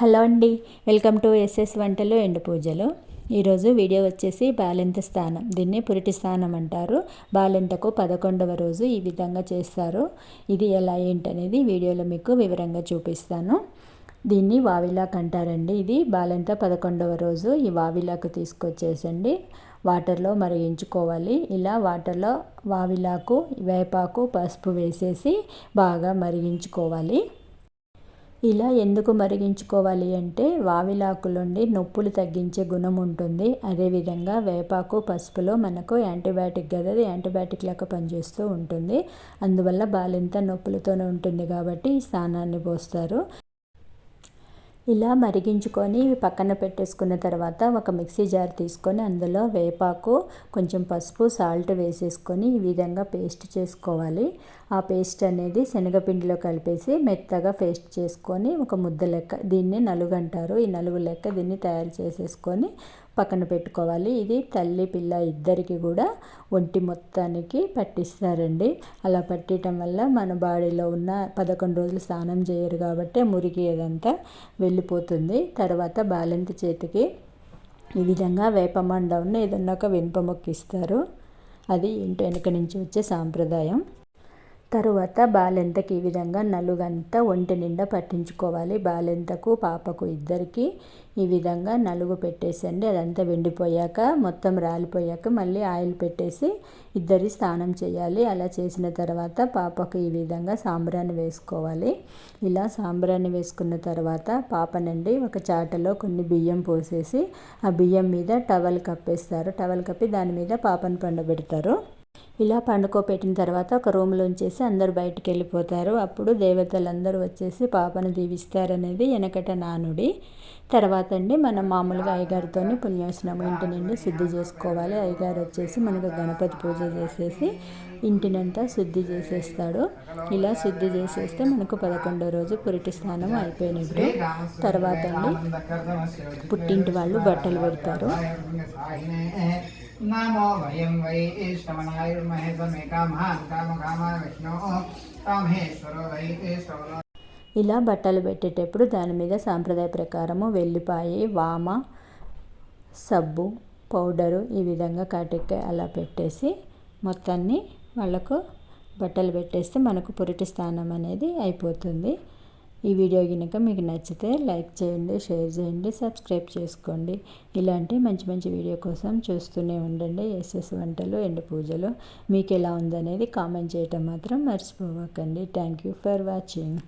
Hello అండి welcome to SS వంటలు ఎండు పూజలు. ఈరోజు వీడియో వచ్చేసి బాలెంత స్థానం దీన్ని పురిటి స్థానం అంటారు. బాలెంతకు పదకొండవ రోజు ఈ విధంగా చేస్తారు. ఇది ఎలా ఏంటనేది వీడియోలో మీకు వివరంగా చూపిస్తాను. దీన్ని వావిలాక్ అంటారండి ఇది. బాలెంత పదకొండవ రోజు ఈ వావిలాకు తీసుకొచ్చేసండి. వాటర్లో మరిగించుకోవాలి ఇలా వాటర్లో వావిలాకు వేపాకు పసుపు వేసేసి బాగా మరిగించుకోవాలి ఇలా ఎందుకు మరిగించుకోవాలి అంటే వావిలాకులుండి నొప్పులు తగ్గించే గుణం ఉంటుంది. అదేవిధంగా వేపాకు పసుపులో మనకు యాంటీబయాటిక్ కదా అది యాంటీబయాటిక్ లాగా పనిచేస్తూ ఉంటుంది. అందువల్ల బాలింత నొప్పులతోనే ఉంటుంది కాబట్టి ఈ స్నానాన్ని పోస్తారు. ఇలా మరిగించుకొని పక్కన పెట్టేసుకున్న తర్వాత ఒక మిక్సీ జార్ తీసుకొని అందులో వేపాకు కొంచెం పసుపు సాల్ట్ వేసేసుకొని ఈ విధంగా పేస్ట్ చేసుకోవాలి. ఆ పేస్ట్ అనేది శనగపిండిలో కలిపేసి మెత్తగా పేస్ట్ చేసుకొని ఒక ముద్ద లెక్క దీన్ని నలుగు అంటారు. ఈ నలుగు లెక్క దీన్ని తయారు చేసేసుకొని పక్కన పెట్టుకోవాలి. ఇది తల్లి పిల్ల ఇద్దరికి కూడా ఒంటి మొత్తానికి పట్టిస్తారండి. అలా పట్టడం వల్ల మన బాడీలో ఉన్న పదకొండు రోజులు స్నానం చేయరు కాబట్టి మురికి ఏదంతా వెళ్ళిపోతుంది. తర్వాత బాలెంత చేతికి ఈ విధంగా వేపమండ ఉన్న ఏదన్నా ఒక వెనుప మొక్కిస్తారు అది ఇంటి వెనుక నుంచి వచ్చే సాంప్రదాయం. తరువాత బాలెంతకి ఈ విధంగా నలుగంతా ఒంటి నిండా పట్టించుకోవాలి. బాలెంతకు పాపకు ఇద్దరికి ఈ విధంగా నలుగు పెట్టేసండి. అదంతా వెండిపోయాక మొత్తం రాలిపోయాక మళ్ళీ ఆయిల్ పెట్టేసి ఇద్దరి స్నానం చేయాలి. అలా చేసిన తర్వాత పాపకు ఈ విధంగా సాంబ్రాన్ని వేసుకోవాలి. ఇలా సాంబ్రాన్ని వేసుకున్న తర్వాత పాపనండి ఒక చాటలో కొన్ని బియ్యం పోసేసి ఆ బియ్యం మీద టవల్ కప్పేస్తారు. టవల్ కప్పి దాని మీద పాపను పండబెడతారు. ఇలా పండుకోపెట్టిన తర్వాత ఒక రూమ్లోంచేసి అందరు బయటికి వెళ్ళిపోతారు అప్పుడు దేవతలందరూ వచ్చేసి పాపను దీవిస్తారనేది వెనకట నానుడి. తర్వాత అండి మనం మామూలుగా అయ్యగారితో పుణ్యోసనము ఇంటి నుండి శుద్ధి చేసుకోవాలి. అయ్యగారు వచ్చేసి మనకు గణపతి పూజ చేసేసి ఇంటినంతా శుద్ధి చేసేస్తాడు. ఇలా శుద్ధి చేసేస్తే మనకు పదకొండో రోజు పురిటి స్నానం అయిపోయినట్టు. తర్వాత అండి పుట్టింటి వాళ్ళు బట్టలు పెడతారు. నమో వయం వై శ్రవణాయుర్మహే సమే కామాన్ కామ కామ కామేశ్వరో వై ఇలా బట్టలు పెట్టేటప్పుడు దాని మీద సాంప్రదాయ ప్రకారము వెల్లిపాయి వామ సబ్బు పౌడరు ఈ విధంగా కాటికాయ అలా పెట్టేసి మొత్తాన్ని వాళ్ళకు బట్టలు పెట్టేస్తే మనకు పురిటి స్థానం అనేది అయిపోతుంది. ఈ వీడియో కనుక మీకు నచ్చితే లైక్ చేయండి షేర్ చేయండి సబ్స్క్రైబ్ చేసుకోండి. ఇలాంటి మంచి మంచి వీడియో కోసం చూస్తూనే ఉండండి. ఎస్ఎస్ వంటలు ఎండు పూజలు మీకు ఎలా ఉందనేది కామెంట్ చేయటం మాత్రం మర్చిపోవకండి. Thank you for watching